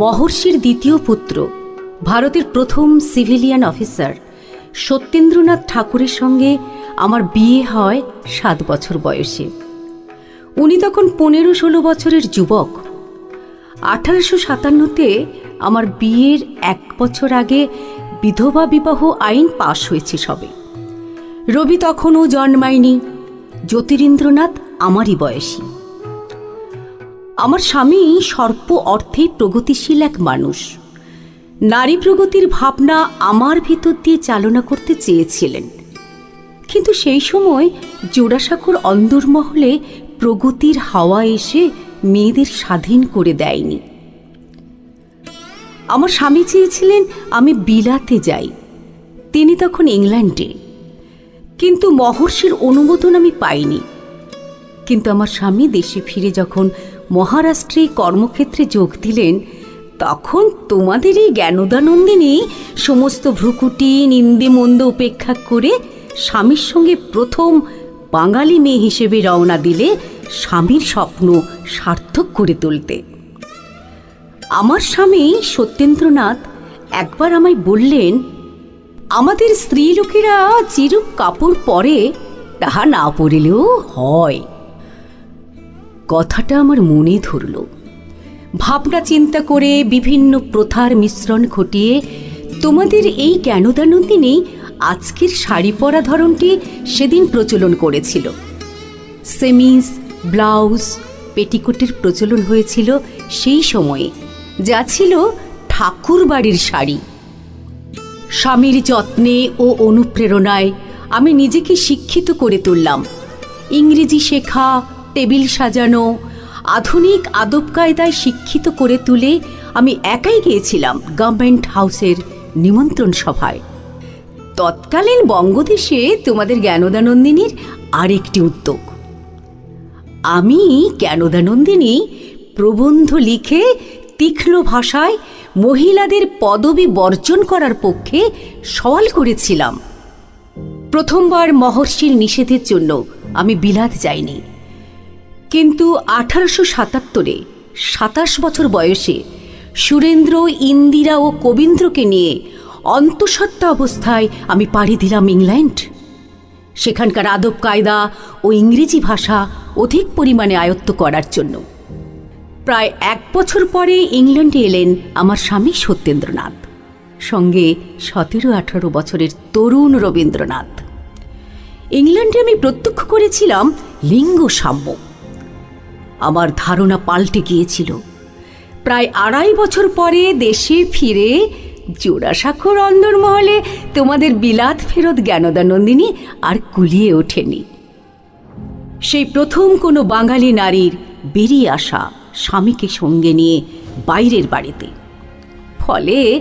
মহর্ষির দ্বিতীয় পুত্র, ভারতের প্রথম সিভিলিয়ান অফিসার সত্যেন্দ্রনাথ ঠাকুরের সঙ্গে আমার বিয়ে হয় সাত বছর বয়সে। উনি তখন পনেরো ষোলো বছরের যুবক। আঠারোশো সাতান্নতে আমার বিয়ের এক বছর আগে বিধবা বিবাহ আইন পাশ হয়েছে সবে। রবি তখনও জন্মায়নি, জ্যোতিরিন্দ্রনাথ আমারই বয়সী। আমার স্বামী সর্প অর্থে প্রগতিশীল এক মানুষ। নারী প্রগতির ভাবনা আমার ভিতর দিয়ে চালনা করতে চেয়েছিলেন। কিন্তু সেই সময় জোড়াসাঁকোর অন্দরমহলে প্রগতির হাওয়া এসে মেয়েদের স্বাধীন করে দেয়নি। আমার স্বামী চেয়েছিলেন আমি বিলাতে যাই। তিনি তখন ইংল্যান্ডে। কিন্তু মহর্ষির অনুমোদন আমি পাইনি। কিন্তু আমার স্বামী দেশে ফিরে যখন মহারাষ্ট্রে কর্মক্ষেত্রে যোগ দিলেন, তখন তোমাদের এই জ্ঞানদানন্দিনী সমস্ত ভ্রুকুটি, নিন্দে মন্দ উপেক্ষা করে স্বামীর সঙ্গে প্রথম বাঙালি মেয়ে হিসেবে রওনা দিলে স্বামীর স্বপ্ন সার্থক করে তুলতে। আমার স্বামী সত্যেন্দ্রনাথ একবার আমায় বললেন, আমাদের স্ত্রীলোকেরা চিরুক কাপড় পরে, তাহা না পরিলেও হয়। কথাটা আমার মনে ধরল। ভাবনা চিন্তা করে বিভিন্ন প্রথার মিশ্রণ ঘটিয়ে, তোমাদের এই কেন জ্ঞানদানন্দিনী আজকের শাড়ি পরা ধরনটি সেদিন প্রচলন করেছিল। সেমিস ব্লাউজ, পেটিকোটের প্রচলন হয়েছিল সেই সময়ে, যা ছিল ঠাকুর বাড়ির শাড়ি। স্বামীর যত্নে ও অনুপ্রেরণায় আমি নিজেকে শিক্ষিত করে তুললাম। ইংরেজি শেখা টেবিল সাজানো, আধুনিক আদব কায়দায় শিক্ষিত করে তুলে আমি একাই গিয়েছিলাম গভর্নমেন্ট হাউসের নিমন্ত্রণ সভায়। তৎকালীন বঙ্গদেশে তোমাদের জ্ঞানদানন্দিনীর আরেকটি উদ্যোগ। আমি জ্ঞানদানন্দিনী প্রবন্ধ লিখে তীক্ষ্ণ ভাষায় মহিলাদের পদবি বর্জন করার পক্ষে সওয়াল করেছিলাম। প্রথমবার মহর্ষির নিষেধের জন্য আমি বিলাত যাইনি। কিন্তু আঠারোশো সাতাত্তরে, সাতাশ বছর বয়সে সুরেন্দ্র, ইন্দিরা ও কবীন্দ্রকে নিয়ে অন্তঃসত্ত্বা অবস্থায় আমি পাড়ি দিলাম ইংল্যান্ড। সেখানকার আদব কায়দা ও ইংরেজি ভাষা অধিক পরিমাণে আয়ত্ত করার জন্য। প্রায় এক বছর পরে ইংল্যান্ডে এলেন আমার স্বামী সত্যেন্দ্রনাথ, সঙ্গে সতেরো আঠারো বছরের তরুণ রবীন্দ্রনাথ। ইংল্যান্ডে আমি প্রত্যক্ষ করেছিলাম লিঙ্গ সাম্য। আমার ধারণা পাল্টে গিয়েছিল। প্রায় আড়াই বছর পরে দেশে ফিরে জোড়াসাঁকোর অন্দরমহলে তোমাদের বিলাত ফেরত জ্ঞানদানন্দিনী আর কুলিয়ে ওঠেনি। সেই প্রথম কোনো বাঙালি নারীর বেরিয়ে আসা স্বামীকে সঙ্গে নিয়ে বাইরের বাড়িতে। ফলে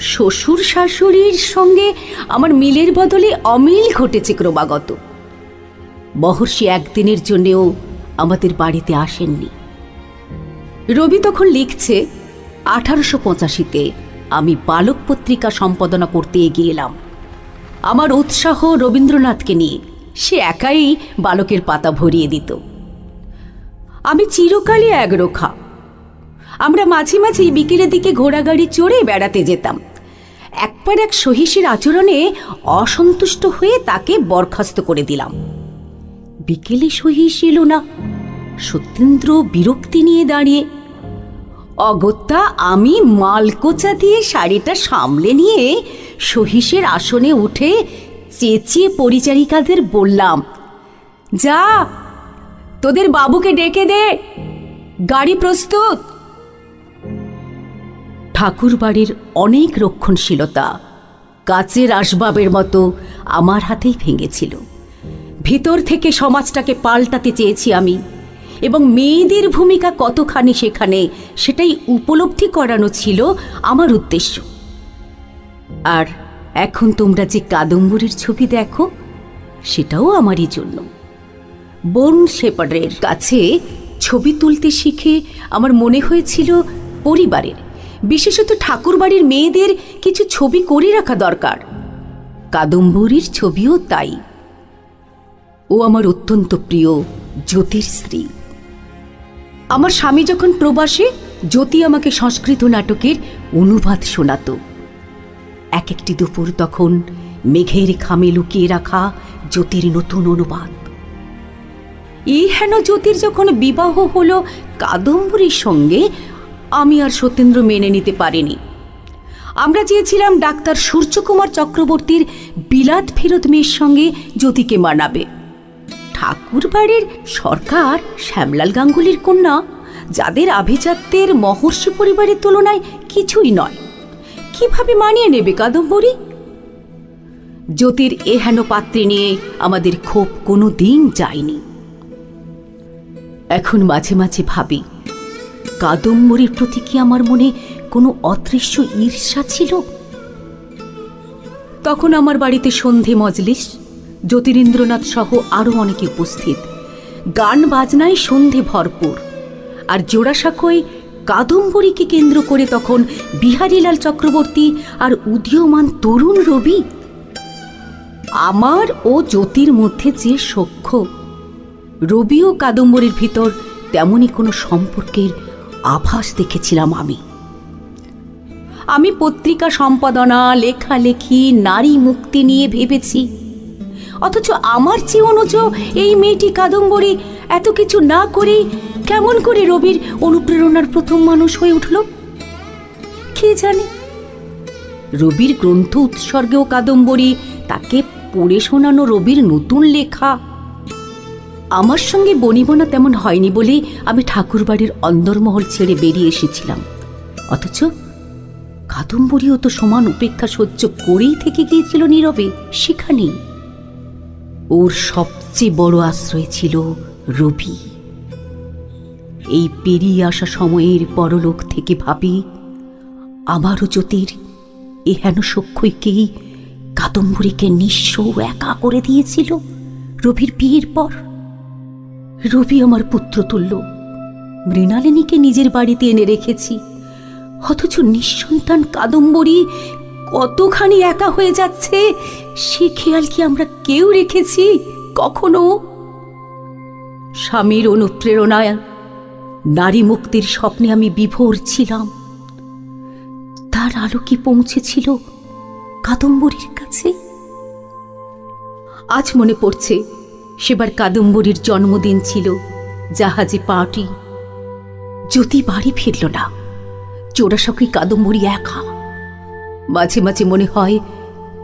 শ্বশুর শাশুড়ির সঙ্গে আমার মিলের বদলে অমিল ঘটেছে ক্রমাগত। মহর্ষি একদিনের জন্যেও আমাদের বাড়িতে আসেননি। রবি তখন লিখছে, আঠারোশো পঁচাশিতে আমি বালক পত্রিকা সম্পাদনা করতে এগিয়ে এলাম। আমার উৎসাহ রবীন্দ্রনাথকে নিয়ে সে একাই বালকের পাতা ভরিয়ে দিত। আমি চিরকালই একরোখা। আমরা মাঝে মাঝে বিকেলের দিকে ঘোড়াগাড়ি চড়ে বেড়াতে যেতাম। একবার এক সহিসের আচরণে অসন্তুষ্ট হয়ে তাকে বরখাস্ত করে দিলাম। বিকেলে সহিস এলো না। সত্যেন্দ্র বিরক্তি নিয়ে দাঁড়িয়ে, অগত্যা, আমি মালকোচা দিয়ে শাড়িটা সামলে নিয়ে সহিসের আসনে উঠে চেঁচিয়ে পরিচারিকাদের বললাম, যা, তোদের বাবুকে ডেকে দে, গাড়ি প্রস্তুত। ঠাকুর বাড়ির অনেক রক্ষণশীলতা কাচের আসবাবের মতো আমার হাতেই ভেঙেছিল। ভিতর থেকে সমাজটাকে পাল্টাতে চেয়েছি আমি। এবং মেয়েদের ভূমিকা কতখানি সেখানে, সেটাই উপলব্ধি করানো ছিল আমার উদ্দেশ্য। আর এখন তোমরা যে কাদম্বরীর ছবি দেখো, সেটাও আমারই জন্য। বন শেপারের কাছে ছবি তুলতে শিখে আমার মনে হয়েছিল পরিবারের, বিশেষত ঠাকুরবাড়ির মেয়েদের কিছু ছবি করে রাখা দরকার। কাদম্বরীর ছবিও তাই। ও আমার অত্যন্ত প্রিয় জ্যোতির স্ত্রী আমার স্বামী যখন প্রবাসে, জ্যোতি আমাকে সংস্কৃত নাটকের অনুবাদ শোনাতো। এক একটি দুপুর তখন মেঘের খামে লুকিয়ে রাখা জ্যোতির নতুন অনুবাদ। এই হেন জ্যোতির যখন বিবাহ হলো কাদম্বরীর সঙ্গে, আমি আর সত্যেন্দ্র মেনে নিতে পারিনি। আমরা চেয়েছিলাম ডাক্তার সূর্যকুমার চক্রবর্তীর বিলাত ফেরত মেয়ের সঙ্গে জ্যোতিকে মানাবে। ঠাকুর বাড়ির সরকার শ্যামলাল গাঙ্গুলির কন্যা, যাদের আভিজাত্যের মহর্ষি পরিবারের তুলনায় কিছুই নয়। কীভাবে মানিয়ে নেবে কাদম্বরী? জ্যোতির এহেন পাত্রী নিয়ে আমাদের ক্ষোভ কোনো দিন যায়নি। এখন মাঝে মাঝে ভাবি, কাদম্বরীর প্রতি কি আমার মনে কোনো অদৃশ্য ঈর্ষা ছিল? তখন আমার বাড়িতে সন্ধে মজলিস জ্যোতিরিন্দ্রনাথ সহ আরও অনেকে উপস্থিত। গান বাজনায় সন্ধে ভরপুর। আর জোড়াসাঁকোয় কাদম্বরীকে কেন্দ্র করে তখন বিহারীলাল চক্রবর্তী আর উদীয়মান তরুণ রবি। আমার ও জ্যোতির মধ্যে যে সখ্য রবি ও কাদম্বরীর ভিতর তেমনই কোনো সম্পর্কের আভাস দেখেছিলাম আমি। আমি পত্রিকা সম্পাদনা, লেখালেখি, নারী মুক্তি নিয়ে ভেবেছি। অথচ আমার চেয়ে অনুজ এই মেয়েটি কাদম্বরী। এত কিছু না করেই কেমন করে রবির অনুপ্রেরণার প্রথম মানুষ হয়ে উঠল? কে জানে? রবির গ্রন্থ উৎসর্গেও কাদম্বরী, তাকে পড়ে শোনানো রবির নতুন লেখা। আমার সঙ্গে বনিবনা তেমন হয়নি বলেই আমি ঠাকুরবাড়ির অন্দরমহল ছেড়ে বেরিয়ে এসেছিলাম। অথচ কাদম্বরীও তো সমান উপেক্ষা সহ্য করেই থেকে গিয়েছিল নীরবে, সেখানেই। ওর সবচেয়ে বড় আশ্রয় ছিল রবি। এই পেরিয়ে আসা সময়ের পরলোক থেকে ভাবি আবারও জ্যোতির এহেন সক্ষইকেই কাদম্বরীকে নিঃস্ব একা করে দিয়েছিল রবির বিয়ের পর। রবি আমার পুত্র পুত্রতুল্য মৃণালিনীকে নিজের বাড়িতে এনে রেখেছি। অথচ নিঃসন্তান কাদম্বরী কতখানি একা হয়ে যাচ্ছে, সে খেয়াল কি আমরা কেউ রেখেছি কখনো? স্বামীর অনুপ্রেরণায় নারী মুক্তির স্বপ্নে আমি বিভোর ছিলাম। তার আলো কি পৌঁছেছিল কাদম্বরীর কাছে? আজ মনে পড়ছে, সেবার কাদম্বরীর জন্মদিন ছিল জাহাজে পার্টি। জ্যোতি বাড়ি ফিরল না। চোরাশকি কাদম্বরী একা। মাঝে মাঝে মনে হয়,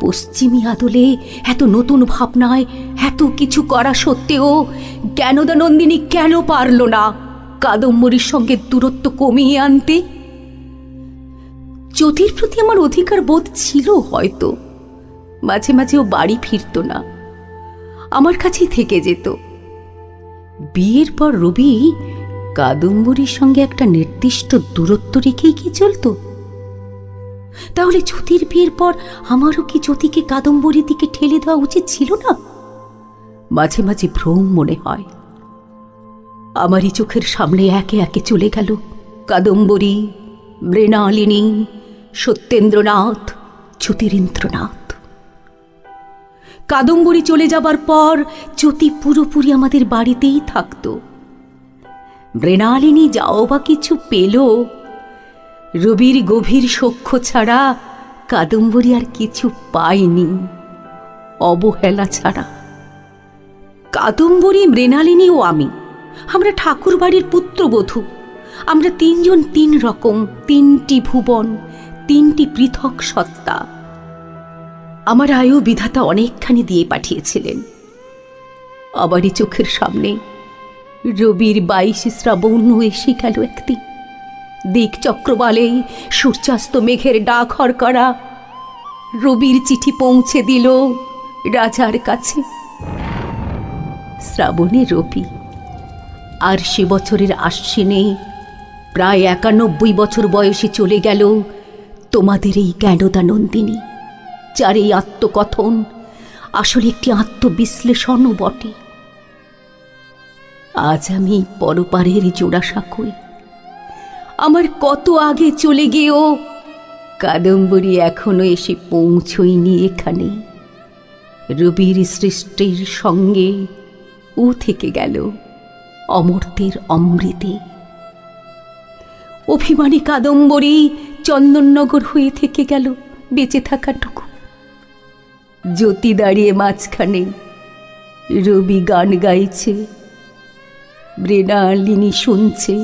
পশ্চিমী আদলে এত নতুন ভাবনায় এত কিছু করা সত্ত্বেও জ্ঞানদানন্দিনী কেন পারল না কাদম্বরীর সঙ্গে দূরত্ব কমিয়ে আনতে? জ্যোতির প্রতি আমার অধিকার বোধ ছিল হয়তো। মাঝে মাঝে ও বাড়ি ফিরত না। আমার কাছেই থেকে যেত। বিয়ের পর রবি কাদম্বরীর সঙ্গে একটা নির্দিষ্ট দূরত্ব রেখেই কি চলতো? তাহলে জ্যোতির বিয়ের পর আমারও কি জ্যোতিকে কাদম্বরীর দিকে ঠেলে দেওয়া উচিত ছিল না? মাঝে মাঝে ভ্রম মনে হয়। আমারই চোখের সামনে একে একে চলে গেল কাদম্বরী, মৃণালিনী, সত্যেন্দ্রনাথ, জ্যোতিরিন্দ্রনাথ। কাদম্বরী চলে যাবার পর জ্যোতি পুরোপুরি আমাদের বাড়িতেই থাকতো। মৃণালিনী যাও বা কিছু পেল রবির গভীর সখ্য ছাড়া কাদম্বরী আর কিছু পায়নি অবহেলা ছাড়া। কাদম্বরী, মৃণালিনী ও আমি, আমরা ঠাকুর বাড়ির পুত্রবধূ। আমরা তিনজন তিন রকম, তিনটি ভুবন, তিনটি পৃথক সত্তা। আমার আয়ু বিধাতা অনেকখানি দিয়ে পাঠিয়েছিলেন। আবারই চোখের সামনে রবির বাইশে শ্রাবণ এসে গেল একদিন। দিক চক্রবালে সূর্যাস্ত মেঘের ডাক করা রবির চিঠি পৌঁছে দিল রাজার কাছে। শ্রাবণে রবি, আর সে বছরের আশ্বিনে প্রায় একানব্বই বছর বয়সে চলে গেল তোমাদের এই জ্ঞানদানন্দিনী যার এই আত্মকথন আসলে একটি আত্মবিশ্লেষণও বটে। আজ আমি পরপারের জোড়াসাঁকোই আমার কত আগে চলে গিয়েও কাদম্বরী এখনও এসে পৌঁছইনি এখানে। রবির সৃষ্টির সঙ্গে ও থেকে গেল অমর্তের অমৃতে। অভিমানী কাদম্বরী চন্দননগর হয়ে থেকে গেল বেঁচে থাকাটুকু। জ্যোতি দাঁড়িয়ে মাঝখানে রবি গান গাইছে, মৃণালিনী শুনছে।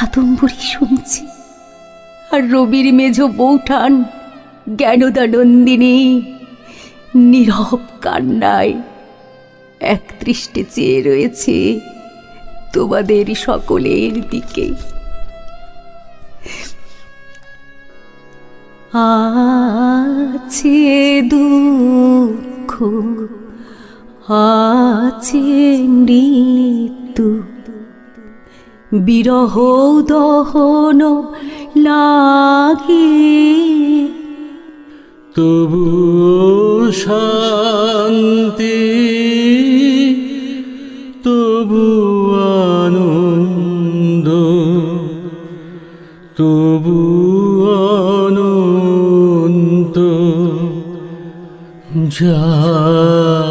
কাদম্বরী শুনছি। আর রবির মেঝ বৌঠান জ্ঞানদানন্দিনী নীরব কান্নায় এক দৃষ্টে চেয়ে রয়েছে তোমাদের সকলের দিকে। আছে দুঃখ, আছে মৃত্যু। বিরহ দহন লাগে। তবু শান্তি তবু আনন্দ তবু অনন্ত জাগে।